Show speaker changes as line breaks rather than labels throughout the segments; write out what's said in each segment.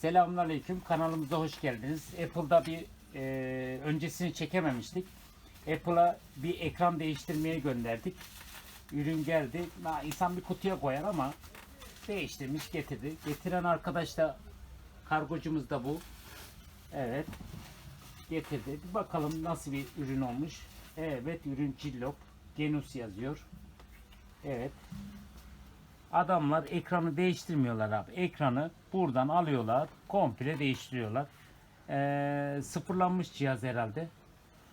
Selamünaleyküm. Kanalımıza hoş geldiniz. Apple'da bir e, öncesini çekememiştik. Apple'a bir ekran değiştirmeye gönderdik. Ürün geldi. Na, insan bir kutuya koyar ama değiştirmiş getirdi. Getiren arkadaş da kargocumuz da bu. Evet. Getirdi. Bir bakalım nasıl bir ürün olmuş. Evet ürün Cillop. Genus yazıyor. Evet. Adamlar ekranı değiştirmiyorlar abi. Ekranı buradan alıyorlar. Komple değiştiriyorlar. Ee, sıfırlanmış cihaz herhalde.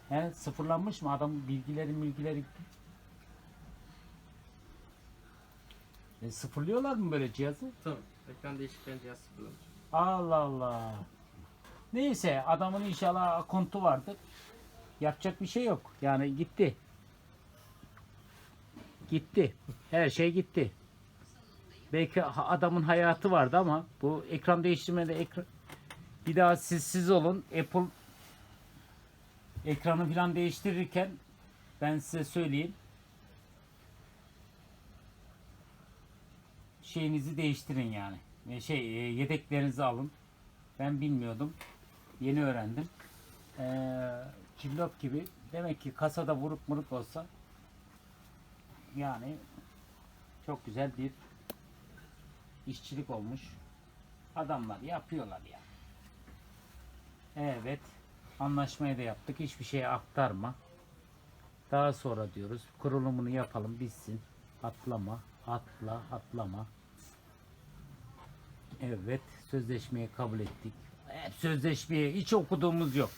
He, sıfırlanmış mı? Adam bilgileri bilgileri e, sıfırlıyorlar mı böyle cihazı?
Tabii. Ekran değişikliğinde cihaz sıfırlanır.
Allah Allah. Neyse adamın inşallah kontu vardır. Yapacak bir şey yok. Yani gitti. Gitti. Her şey gitti. Belki adamın hayatı vardı ama bu ekran değiştirmede ekran bir daha siz siz olun. Apple ekranı falan değiştirirken ben size söyleyeyim. şeyinizi değiştirin yani. E, Şey e, yedeklerinizi alın. Ben bilmiyordum. Yeni öğrendim. Ee, cillop gibi demek ki kasada vurup murup olsa yani çok güzel bir işçilik olmuş. Adamlar yapıyorlar ya. Evet. Anlaşmayı da yaptık. Hiçbir şeye aktarma. Daha sonra diyoruz. Kurulumunu yapalım bitsin. Atlama, atla, atlama. Evet, sözleşmeyi kabul ettik. Hep sözleşmeyi hiç okuduğumuz yok.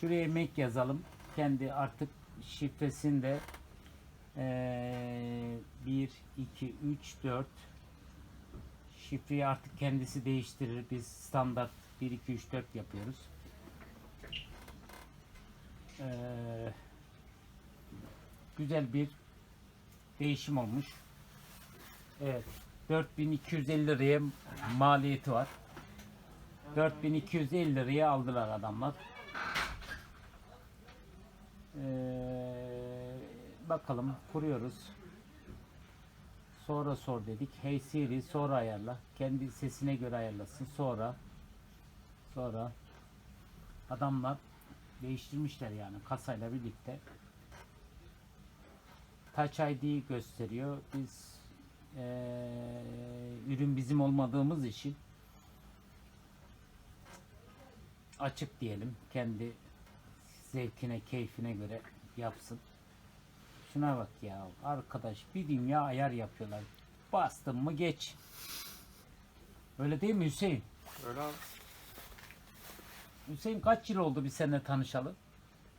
Şuraya emek yazalım. Kendi artık şifresinde eee 1, 2, 3, 4 şifreyi artık kendisi değiştirir. Biz standart 1, 2, 3, 4 yapıyoruz. Eee güzel bir değişim olmuş. Evet. 4250 liraya maliyeti var. 4250 liraya aldılar adamlar. Ee, bakalım kuruyoruz. Sonra sor dedik. Hey Siri sonra ayarla. Kendi sesine göre ayarlasın. Sonra sonra adamlar değiştirmişler yani kasayla birlikte. Touch ID gösteriyor. Biz eee, ürün bizim olmadığımız için açık diyelim. Kendi zevkine, keyfine göre yapsın. Şuna bak ya. Arkadaş bir dünya ayar yapıyorlar. Bastın mı geç. Öyle değil mi Hüseyin?
Öyle abi.
Hüseyin kaç yıl oldu biz seninle tanışalı?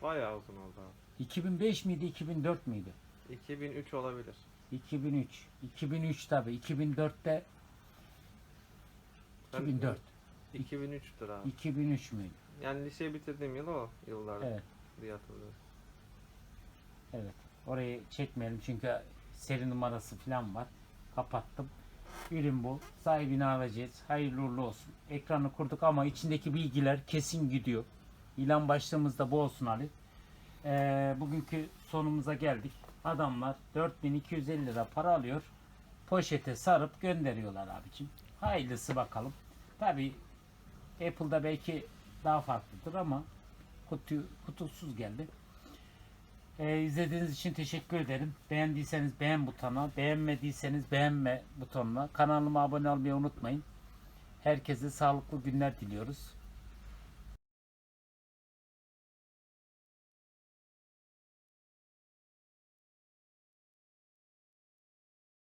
Bayağı uzun oldu abi.
2005 miydi, 2004 müydü?
2003 olabilir.
2003. 2003 tabi. 2004'te
Ben-
2004.
2003'tür abi.
2003 müydü?
Yani liseyi bitirdiğim yıl o yıllarda
Evet.
diye hatırlıyorum.
Evet. Orayı çekmeyelim çünkü seri numarası falan var. Kapattım. Ürün bu. Sahibini alacağız. Hayırlı uğurlu olsun. Ekranı kurduk ama içindeki bilgiler kesin gidiyor. İlan başlığımızda bu olsun Ali. Ee, bugünkü sonumuza geldik. Adamlar 4250 lira para alıyor. Poşete sarıp gönderiyorlar abicim. Hayırlısı bakalım. Tabi Apple'da belki daha farklıdır ama kutu, kutusuz geldi. Ee, izlediğiniz için teşekkür ederim. Beğendiyseniz beğen butonuna, beğenmediyseniz beğenme butonuna. Kanalıma abone olmayı unutmayın. Herkese sağlıklı günler diliyoruz.